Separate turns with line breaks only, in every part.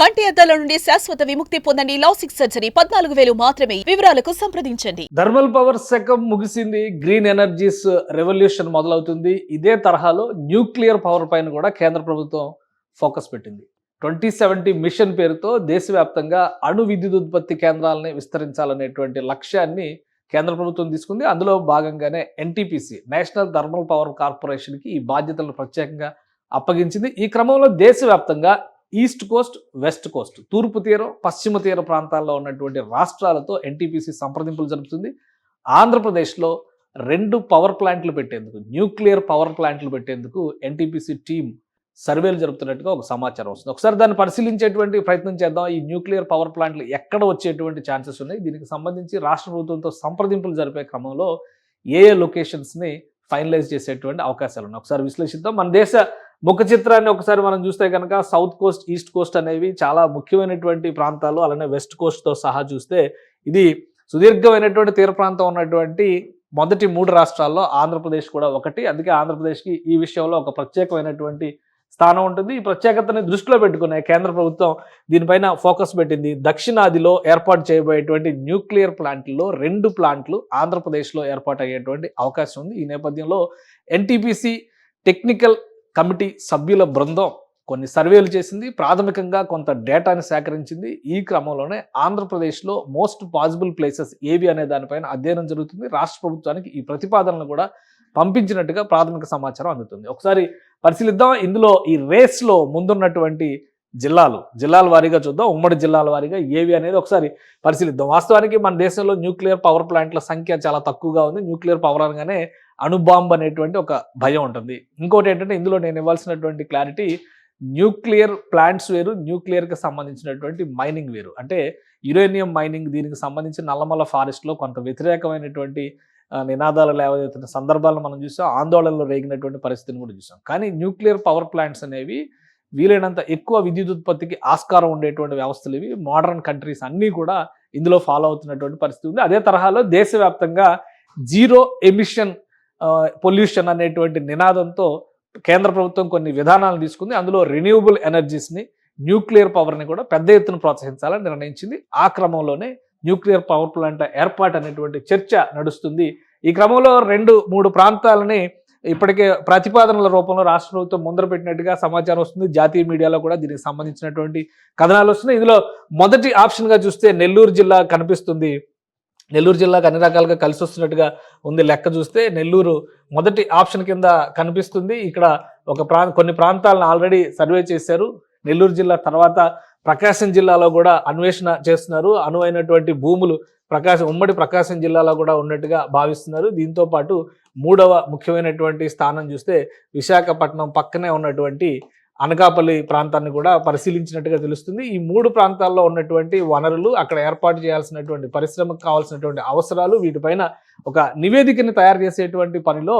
కంటి అద్దాల నుండి శాశ్వత విముక్తి పొందండి లాసిక్ సర్జరీ. పద్నాలుగు వేలు మాత్రమే. వివరాలకు సంప్రదించండి.
థర్మల్ పవర్ శకం ముగిసింది. గ్రీన్ ఎనర్జీస్ రెవల్యూషన్ మొదలవుతుంది. ఇదే తరహాలో న్యూక్లియర్ పవర్ పైన కూడా కేంద్ర ప్రభుత్వం ఫోకస్ పెట్టింది. ట్వంటీ సెవెంటీ మిషన్ పేరుతో దేశవ్యాప్తంగా అణు విద్యుత్ ఉత్పత్తి కేంద్రాలని విస్తరించాలనేటువంటి లక్ష్యాన్ని కేంద్ర ప్రభుత్వం తీసుకుంది. అందులో భాగంగానే ఎన్టీపీసీ నేషనల్ థర్మల్ పవర్ కార్పొరేషన్కి ఈ బాధ్యతలను ప్రత్యేకంగా అప్పగించింది. ఈ క్రమంలో దేశవ్యాప్తంగా ఈస్ట్ కోస్ట్ వెస్ట్ కోస్ట్. తూర్పు తీరం పశ్చిమ తీర ప్రాంతాల్లో ఉన్నటువంటి రాష్ట్రాలతో ఎన్టీపీసీ సంప్రదింపులు జరుపుతుంది. ఆంధ్రప్రదేశ్లో రెండు పవర్ ప్లాంట్లు పెట్టేందుకు న్యూక్లియర్ పవర్ ప్లాంట్లు పెట్టేందుకు ఎన్టీపీసీ టీం సర్వేలు జరుపుతున్నట్టుగా ఒక సమాచారం వస్తుంది. ఒకసారి దాన్ని పరిశీలించేటువంటి ప్రయత్నం చేద్దాం. ఈ న్యూక్లియర్ పవర్ ప్లాంట్లు ఎక్కడ వచ్చేటువంటి ఛాన్సెస్ ఉన్నాయి? దీనికి సంబంధించి రాష్ట్ర ప్రభుత్వంతో సంప్రదింపులు జరిపే క్రమంలో ఏ ఏ లొకేషన్స్ని ఫైనలైజ్ చేసేటువంటి అవకాశాలు ఉన్నాయి? ఒకసారి విశ్లేషిద్దాం. మన దేశ ముఖ చిత్రాన్ని ఒకసారి మనం చూస్తే కనుక సౌత్ కోస్ట్ ఈస్ట్ కోస్ట్ అనేవి చాలా ముఖ్యమైనటువంటి ప్రాంతాలు. అలానే వెస్ట్ కోస్ట్తో సహా చూస్తే ఇది సుదీర్ఘమైనటువంటి తీర ప్రాంతం ఉన్నటువంటి మొదటి మూడు రాష్ట్రాల్లో ఆంధ్రప్రదేశ్ కూడా ఒకటి. అందుకే ఆంధ్రప్రదేశ్కి ఈ విషయంలో ఒక ప్రత్యేకమైనటువంటి స్థానం ఉంటుంది. ఈ ప్రత్యేకతని దృష్టిలో పెట్టుకునే కేంద్ర ప్రభుత్వం దీనిపైన ఫోకస్ పెట్టింది. దక్షిణాదిలో ఏర్పాటు చేయబోయేటువంటి న్యూక్లియర్ ప్లాంట్లో రెండు ప్లాంట్లు ఆంధ్రప్రదేశ్లో ఏర్పాటు అయ్యేటువంటి అవకాశం ఉంది. ఈ నేపథ్యంలో ఎన్టీపీసీ టెక్నికల్ కమిటీ సభ్యుల బృందం కొన్ని సర్వేలు చేసింది. ప్రాథమికంగా కొంత డేటాని సేకరించింది. ఈ క్రమంలోనే ఆంధ్రప్రదేశ్లో మోస్ట్ పాసిబుల్ ప్లేసెస్ ఏవి అనే దానిపైన అధ్యయనం జరుగుతుంది. రాష్ట్ర ప్రభుత్వానికి ఈ ప్రతిపాదనలు కూడా పంపించినట్టుగా ప్రాథమిక సమాచారం అందుతుంది. ఒకసారి పరిశీలిద్దాం. ఇందులో ఈ రేస్లో ముందున్నటువంటి జిల్లాలు జిల్లాల వారీగా చూద్దాం. ఉమ్మడి జిల్లాల వారీగా ఏవి అనేది ఒకసారి పరిశీలిద్దాం. వాస్తవానికి మన దేశంలో న్యూక్లియర్ పవర్ ప్లాంట్ల సంఖ్య చాలా తక్కువగా ఉంది. న్యూక్లియర్ పవర్ అనగానే అణుబాంబ్ అనేటువంటి ఒక భయం ఉంటుంది. ఇంకోటి ఏంటంటే ఇందులో నేను ఇవ్వాల్సినటువంటి క్లారిటీ న్యూక్లియర్ ప్లాంట్స్ వేరు న్యూక్లియర్కి సంబంధించినటువంటి మైనింగ్ వేరు. అంటే యురేనియం మైనింగ్ దీనికి సంబంధించి నల్లమల్ల ఫారెస్ట్లో కొంత వ్యతిరేకమైనటువంటి నినాదాలు లేవనెత్తిన సందర్భాలను మనం చూసాం. ఆందోళనలో రేగినటువంటి పరిస్థితిని కూడా చూసాం. కానీ న్యూక్లియర్ పవర్ ప్లాంట్స్ అనేవి వీలైనంత ఎక్కువ విద్యుత్ ఉత్పత్తికి ఆస్కారం ఉండేటువంటి వ్యవస్థలు ఇవి. మోడర్న్ కంట్రీస్ అన్నీ కూడా ఇందులో ఫాలో అవుతున్నటువంటి పరిస్థితి ఉంది. అదే తరహాలో దేశవ్యాప్తంగా జీరో ఎమిషన్ పొల్యూషన్ అనేటువంటి నినాదంతో కేంద్ర ప్రభుత్వం కొన్ని విధానాలు తీసుకుంది. అందులో రెన్యూవబుల్ ఎనర్జీస్ని న్యూక్లియర్ పవర్ని కూడా పెద్ద ఎత్తున ప్రోత్సహించాలని నిర్ణయించింది. ఆ క్రమంలోనే న్యూక్లియర్ పవర్ ప్లాంట్ ఏర్పాటు అనేటువంటి చర్చ నడుస్తుంది. ఈ క్రమంలో రెండు మూడు ప్రాంతాలని ఇప్పటికే ప్రతిపాదనల రూపంలో రాష్ట్ర ప్రభుత్వం ముందర పెట్టినట్టుగా సమాచారం వస్తుంది. జాతీయ మీడియాలో కూడా దీనికి సంబంధించినటువంటి కథనాలు వస్తున్నాయి. ఇందులో మొదటి ఆప్షన్గా చూస్తే నెల్లూరు జిల్లా కనిపిస్తుంది. నెల్లూరు జిల్లాకు అన్ని రకాలుగా కలిసి వస్తున్నట్టుగా ఉంది లెక్క చూస్తే నెల్లూరు మొదటి ఆప్షన్ కింద కనిపిస్తుంది. ఇక్కడ ఒక ప్రా కొన్ని ప్రాంతాలను ఆల్రెడీ సర్వే చేశారు. నెల్లూరు జిల్లా తర్వాత ప్రకాశం జిల్లాలో కూడా అన్వేషణ చేస్తున్నారు. అనువైనటువంటి భూములు ప్రకాశం ఉమ్మడి ప్రకాశం జిల్లాలో కూడా ఉన్నట్టుగా భావిస్తున్నారు. దీంతో పాటు మూడవ ముఖ్యమైనటువంటి స్థానం చూస్తే విశాఖపట్నం పక్కనే ఉన్నటువంటి అనకాపల్లి ప్రాంతాన్ని కూడా పరిశీలించినట్టుగా తెలుస్తుంది. ఈ మూడు ప్రాంతాల్లో ఉన్నటువంటి వనరులు అక్కడ ఏర్పాటు చేయాల్సినటువంటి పరిశ్రమకు కావాల్సినటువంటి అవసరాలు వీటిపైన ఒక నివేదికని తయారు చేసేటువంటి పనిలో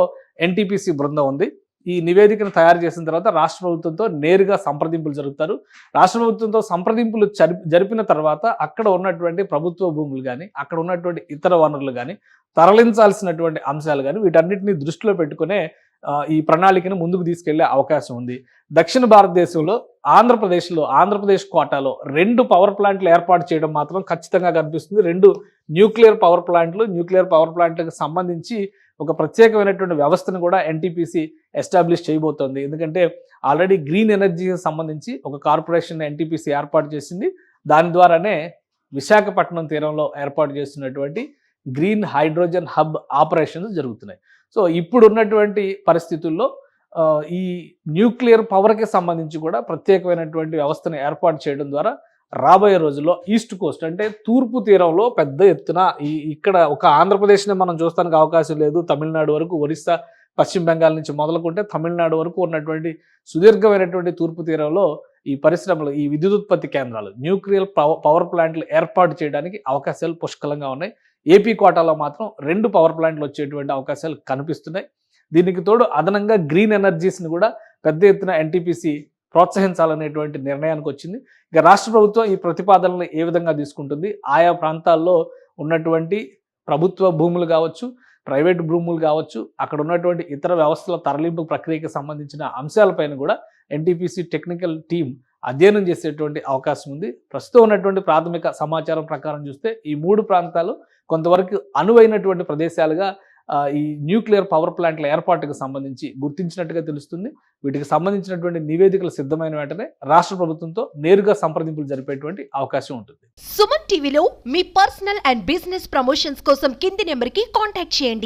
ఎన్టీపీసీ బృందం ఉంది. ఈ నివేదికను తయారు చేసిన తర్వాత రాష్ట్ర ప్రభుత్వంతో నేరుగా సంప్రదింపులు జరుపుతారు. రాష్ట్ర ప్రభుత్వంతో సంప్రదింపులు జరిపిన తర్వాత అక్కడ ఉన్నటువంటి ప్రభుత్వ భూములు కానీ అక్కడ ఉన్నటువంటి ఇతర వనరులు కానీ తరలించాల్సినటువంటి అంశాలు కానీ వీటన్నిటిని దృష్టిలో పెట్టుకునే ఈ ప్రణాళికను ముందుకు తీసుకెళ్ళే అవకాశం ఉంది. దక్షిణ భారతదేశంలో ఆంధ్రప్రదేశ్లో ఆంధ్రప్రదేశ్ కోటాలో రెండు పవర్ ప్లాంట్లు ఏర్పాటు చేయడం మాత్రం ఖచ్చితంగా కనిపిస్తుంది. రెండు న్యూక్లియర్ పవర్ ప్లాంట్లు న్యూక్లియర్ పవర్ ప్లాంట్లకు సంబంధించి ఒక ప్రత్యేకమైనటువంటి వ్యవస్థను కూడా ఎన్టీపీసీ ఎస్టాబ్లిష్ చేయబోతోంది. ఎందుకంటే ఆల్రెడీ గ్రీన్ ఎనర్జీకి సంబంధించి ఒక కార్పొరేషన్ ఎన్టీపీసీ ఏర్పాటు చేసింది. దాని ద్వారానే విశాఖపట్నం తీరంలో ఏర్పాటు చేస్తున్నటువంటి గ్రీన్ హైడ్రోజన్ హబ్ ఆపరేషన్స్ జరుగుతున్నాయి. సో ఇప్పుడున్నటువంటి పరిస్థితుల్లో ఈ న్యూక్లియర్ పవర్కి సంబంధించి కూడా ప్రత్యేకమైనటువంటి వ్యవస్థను ఏర్పాటు చేయడం ద్వారా రాబోయే రోజుల్లో ఈస్ట్ కోస్ట్ అంటే తూర్పు తీరంలో పెద్ద ఎత్తున ఈ ఇక్కడ ఒక ఆంధ్రప్రదేశ్ని మనం చూస్తానికి అవకాశం లేదు. తమిళనాడు వరకు ఒరిస్సా పశ్చిమ బెంగాల్ నుంచి మొదలుకుంటే తమిళనాడు వరకు ఉన్నటువంటి సుదీర్ఘమైనటువంటి తూర్పు తీరంలో ఈ పరిశ్రమలు ఈ విద్యుదుత్పత్తి కేంద్రాలు న్యూక్లియర్ పవర్ ప్లాంట్లు ఏర్పాటు చేయడానికి అవకాశాలు పుష్కలంగా ఉన్నాయి. ఏపీ కోటాలో మాత్రం రెండు పవర్ ప్లాంట్లు వచ్చేటువంటి అవకాశాలు కనిపిస్తున్నాయి. దీనికి తోడు అదనంగా గ్రీన్ ఎనర్జీస్ని కూడా పెద్ద ఎత్తున ఎన్టీపీసీ ప్రోత్సహించాలనేటువంటి నిర్ణయానికి వచ్చింది. ఇక రాష్ట్ర ప్రభుత్వం ఈ ప్రతిపాదనలు ఏ విధంగా తీసుకుంటుంది? ఆయా ప్రాంతాల్లో ఉన్నటువంటి ప్రభుత్వ భూములు కావచ్చు ప్రైవేట్ భూములు కావచ్చు అక్కడ ఉన్నటువంటి ఇతర వ్యవస్థల తరలింపు ప్రక్రియకి సంబంధించిన అంశాలపైన కూడా ఎన్టీపీసీ టెక్నికల్ టీం అధ్యయనం చేసేటువంటి అవకాశం ఉంది. ప్రస్తుతం ఉన్నటువంటి ప్రాథమిక సమాచారం ప్రకారం చూస్తే ఈ మూడు ప్రాంతాలు కొంతవరకు అనువైనటువంటి ప్రదేశాలుగా ఈ న్యూక్లియర్ పవర్ ప్లాంట్ల ఏర్పాటుకు సంబంధించి గుర్తించినట్టుగా తెలుస్తుంది. వీటికి సంబంధించినటువంటి నివేదికలు సిద్ధమైన వెంటనే రాష్ట్ర ప్రభుత్వంతో నేరుగా సంప్రదింపులు జరిపేటువంటి అవకాశం ఉంటుంది.
సుమన్ టీవీలో మీ పర్సనల్ అండ్ బిజినెస్ ప్రమోషన్స్ కోసం కింది నెంబర్కి కాంటాక్ట్ చేయండి.